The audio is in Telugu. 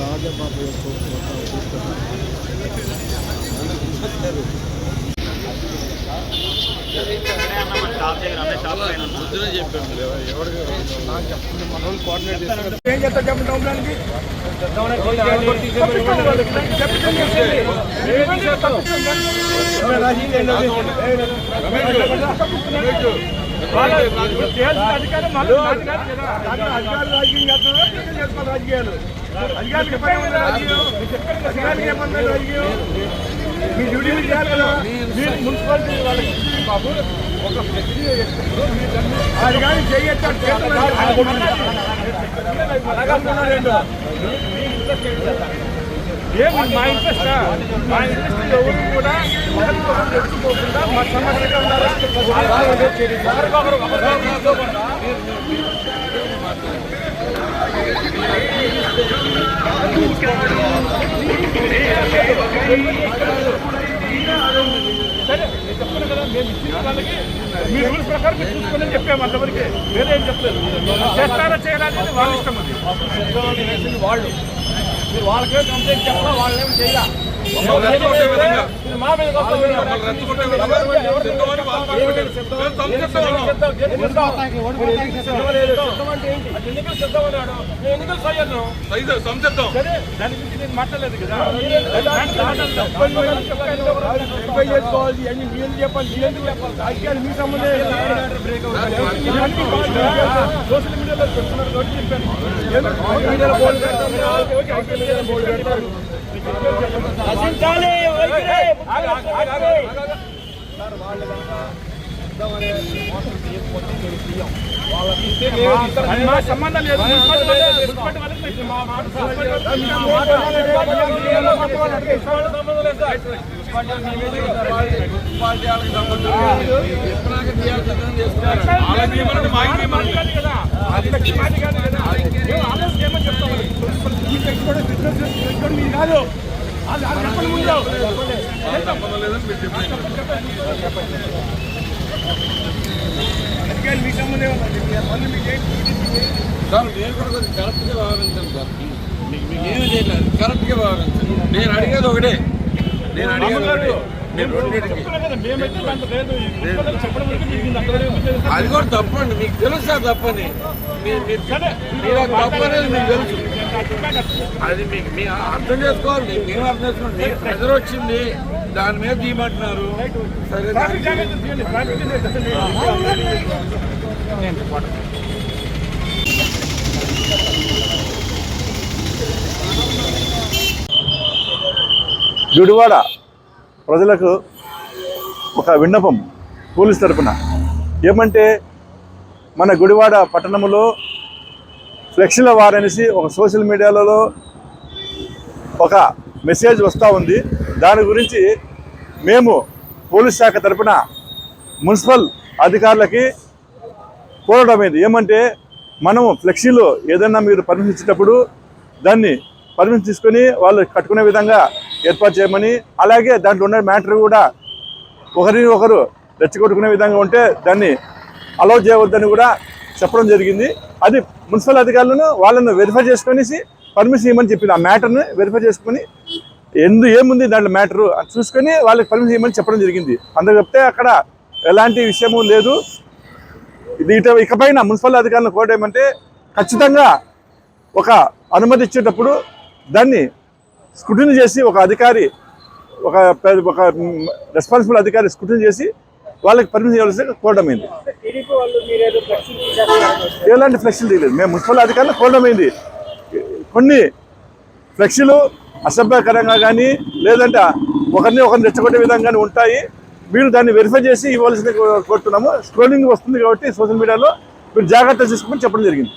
రాజబాబు యొక్క ఏం చేస్తా చెప్పండి టౌన్లోనికి రాజకీయాలు అధికారులు చెప్పండి రాజకీయం అధికారులు ఏమన్నా రాజకీయం మీ డ్యూటీ మీరు చేయాలి కదా మీరు మున్సిపాలిటీ వాళ్ళకి బాబు ఒక అది కానీ ఏమి? మా ఇంట్రెస్ట్ మా ఇంట్రెస్ట్ ఎవరు కూడా ఒకరికొకరు తెచ్చుకోకుండా మా సమస్యగా ఒకరికొకరు ఒకరికొకరు తీసుకోకుండా. సరే నేను చెప్తాను కదా మేము ఇచ్చిన వాళ్ళకి మీ రూల్స్ ప్రకారం మీరు చూసుకోండి అని చెప్పాము అంతవరకు. వేరే ఏం చెప్పలేదు. చేస్తారా చేయాలనేది వాళ్ళ ఇష్టం అది. వాళ్ళు. మీరు వాళ్ళకే కంప్లైంట్ చెప్పాలా వాళ్ళు ఏమి చేయాల మాట్లాడలేదు కదా చేసుకోవాలి అన్ని మీరు చెప్పాలి ఎందుకు చెప్పాలి రాజకీయాలు మీ సంబంధం సోషల్ మీడియాలో చెప్తున్నారు చెప్పాను మీడియాలో బోర్డు పెడతారు ఓకే, సంబంధం లేదు బోర్డు పెడతారు రచించాలి అది సంబంధం లేదు మున్సిపల్ వాళ్ళకి పెట్టింది. మా మాట మున్సిపల్ వాళ్ళకి సంబంధం లేదు సార్. వాళ్ళకి ఏమన్నా మాకు ఏమన్నా కాదు కదా. అది మాది కాదు కదా. మేము ఆలోచన చేయమని చెప్తాం వాళ్ళకి. ఈ పెట్టుబడి బిజినెస్ పెట్టుబడి మీది కాదు. చెప్పండి ముందు. మీ సంబంధం పనులు మీకు? సార్ నేను కూడా కొంచెం కరెక్ట్గా వ్యవహరించాను సార్. మీకు మీకు ఏమీ చేయలేదు కరెక్ట్గా వ్యవహరించాను. నేను అడిగేది ఒకటే. నేను అడిగేది. అది కూడా తప్పండి. మీకు తెలుసా తప్పని. మీరు మీరు మీరు అది తప్పు అనేది మీకు తెలుసు. అది మీకు మీ అర్థం చేసుకోవాలి. మేము అర్థం చేసుకోండి మీకు ప్రెజర్ వచ్చింది. దాని మీద తీయమంటున్నారు. సరే జుడివాడ ప్రజలకు ఒక విన్నపం పోలీస్ తరపున. ఏమంటే మన గుడివాడ పట్టణంలో ఫ్లెక్సీల వారనేసి ఒక సోషల్ మీడియాలలో ఒక మెసేజ్ వస్తూ ఉంది. దాని గురించి మేము పోలీస్ శాఖ తరపున మున్సిపల్ అధికారులకి కోరడం ఏంది? ఏమంటే మనము ఫ్లెక్సీలో ఏదైనా మీరు పర్మిషన్ ఇచ్చేటప్పుడు దాన్ని పర్మిషన్ తీసుకొని వాళ్ళు కట్టుకునే విధంగా ఏర్పాటు చేయమని అలాగే దాంట్లో ఉన్న మ్యాటర్ కూడా ఒకరిని ఒకరు రెచ్చగొట్టుకునే విధంగా ఉంటే దాన్ని అలౌ చేయవద్దని కూడా చెప్పడం జరిగింది. అది మున్సిపల్ అధికారులను వాళ్ళను వెరిఫై చేసుకొనేసి పర్మిషన్ ఇవ్వమని చెప్పింది ఆ మ్యాటర్ని వెరిఫై చేసుకొని ఎందు ఏముంది దాంట్లో మ్యాటరు అది చూసుకొని వాళ్ళకి పర్మిషన్ ఇవ్వమని చెప్పడం జరిగింది. అందుకు చెప్తే అక్కడ ఎలాంటి విషయము లేదు. ఇది ఇట ఇకపైన మున్సిపల్ అధికారులను కోరడం ఏమంటే ఖచ్చితంగా ఒక అనుమతి ఇచ్చేటప్పుడు దాన్ని స్క్రూటిని చేసి ఒక అధికారి ఒక ఒక రెస్పాన్సిబుల్ అధికారి స్క్రూటిని చేసి వాళ్ళకి పర్మిషన్ ఇవ్వాల్సి కోరడం అయింది. ఎలాంటి ఫ్లెక్సీలు తీయలేదు మేము మున్సిపల్ అధికారులు కోరడం అయింది. కొన్ని ఫ్లెక్సీలు అసభ్యకరంగా కానీ లేదంటే ఒకరిని ఒకరిని రెచ్చగొట్టే విధంగానే ఉంటాయి. మీరు దాన్ని వెరిఫై చేసి ఇవ్వాల్సింది కోరుతున్నాము. స్క్రోలింగ్ వస్తుంది కాబట్టి సోషల్ మీడియాలో మీరు జాగ్రత్త తీసుకోమని చెప్పడం జరిగింది.